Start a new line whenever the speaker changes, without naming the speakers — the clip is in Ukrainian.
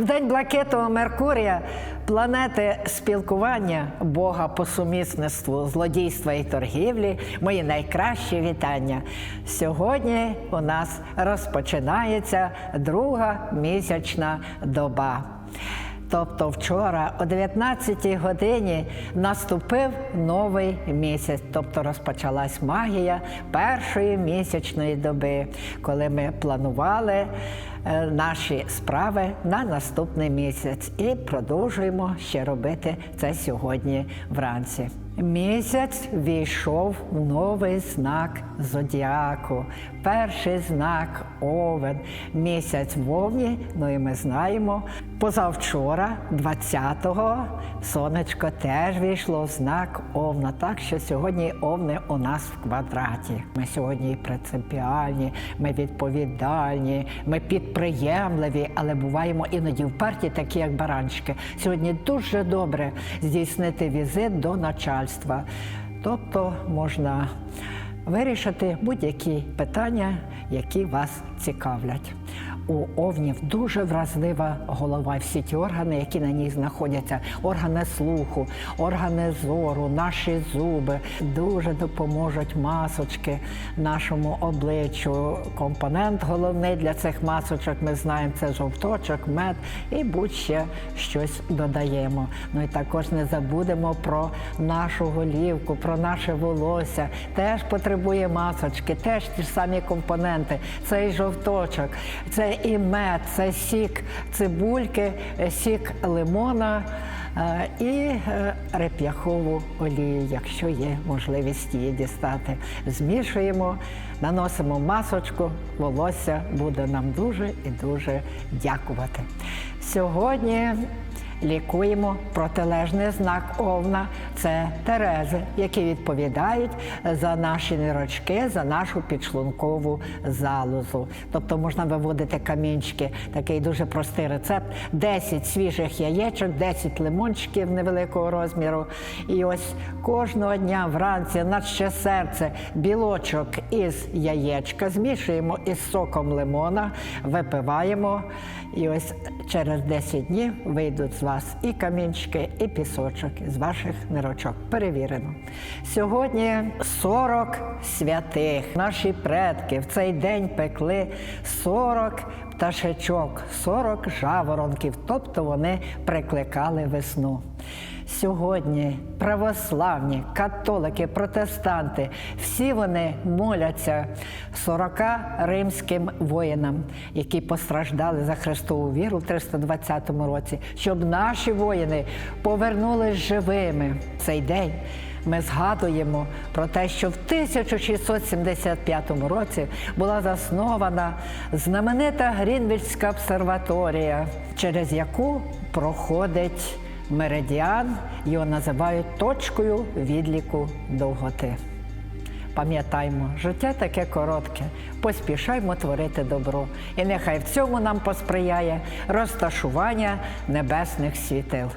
В день блакитного Меркурія, планети спілкування, Бога по сумісництву, злодійства і торгівлі, мої найкращі вітання. Сьогодні у нас розпочинається друга місячна доба. Тобто вчора о 19-й годині наступив новий місяць, тобто розпочалась магія першої місячної доби, коли ми планували наші справи на наступний місяць і продовжуємо ще робити це сьогодні вранці. Місяць війшов в новий знак зодіаку. Перший знак овен. Місяць вовні. Ну і ми знаємо. Позавчора, 20-го, сонечко теж війшло в знак овна. Так що сьогодні овни у нас в квадраті. Ми сьогодні принципіальні, ми відповідальні, ми підприємливі, але буваємо іноді вперті, такі як баранчики. Сьогодні дуже добре здійснити візит до начальства. Тобто можна вирішити будь-які питання, які вас цікавлять. У овнів дуже вразлива голова, всі ті органи, які на ній знаходяться, органи слуху, органи зору, наші зуби дуже допоможуть масочки нашому обличчю. Компонент головний для цих масочок ми знаємо це жовточок, мед і будь-ще щось додаємо. Ну і також не забудемо про нашу голівку, про наше волосся. Теж потребує масочки, теж ті ж самі компоненти. Це і жовточок, це і мед, це сік цибульки, сік лимона е, і е, реп'яхову олію, якщо є можливість її дістати. Змішуємо, наносимо масочку, волосся буде нам дуже і дуже дякувати. Сьогодні лікуємо протилежний знак овна це терези, які відповідають за наші нирочки, за нашу підшлункову залозу. Тобто можна виводити камінчики, такий дуже простий рецепт: 10 свіжих яєчок, 10 лимончиків невеликого розміру. І ось кожного дня вранці наче серце білочок із яєчка змішуємо із соком лимона, випиваємо. І ось через 10 днів вийдуть з вас і камінчики, і пісочок з ваших нирочок. Перевірено. Сьогодні 40 святих. Наші предки в цей день пекли 40 пташечок, 40 жаворонків, тобто вони прикликали весну. Сьогодні православні, католики, протестанти, всі вони моляться 40 римським воїнам, які постраждали за Христову віру в 320 році, щоб наші воїни повернулись живими в цей день. Ми згадуємо про те, що в 1675 році була заснована знаменита Грінвільська обсерваторія, через яку проходить меридіан, його називають точкою відліку довготи. Пам'ятаймо, життя таке коротке, поспішаймо творити добро. І нехай в цьому нам посприяє розташування небесних світил.